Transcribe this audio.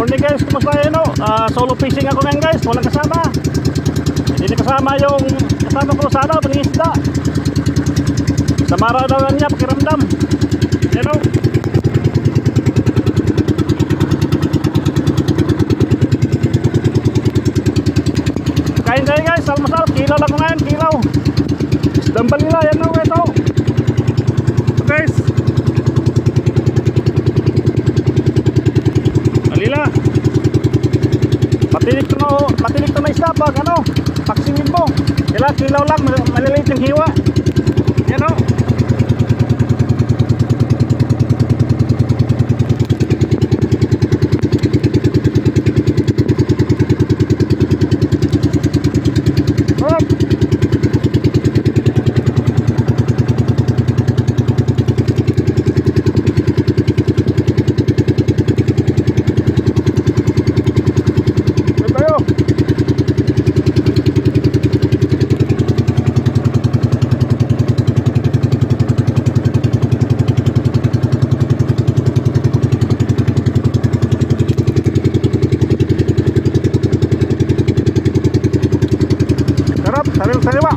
Morning guys, kumusta kayo no? Ah, solo fishing ako ngayon guys, walang kasama. Hindi kasama yung kasama ko sa ano, pangingisda. Sa mara daw niya, pakiramdam. Yan o. Kain kayo guys, almasal, kilaw lang ko ngayon, kilaw. Isdang balila, To no, matinik to na isda pag ano, paksingin mo. Kailangan kilaw lang, mal- maliliit yung hiwa. 快点，快点吧！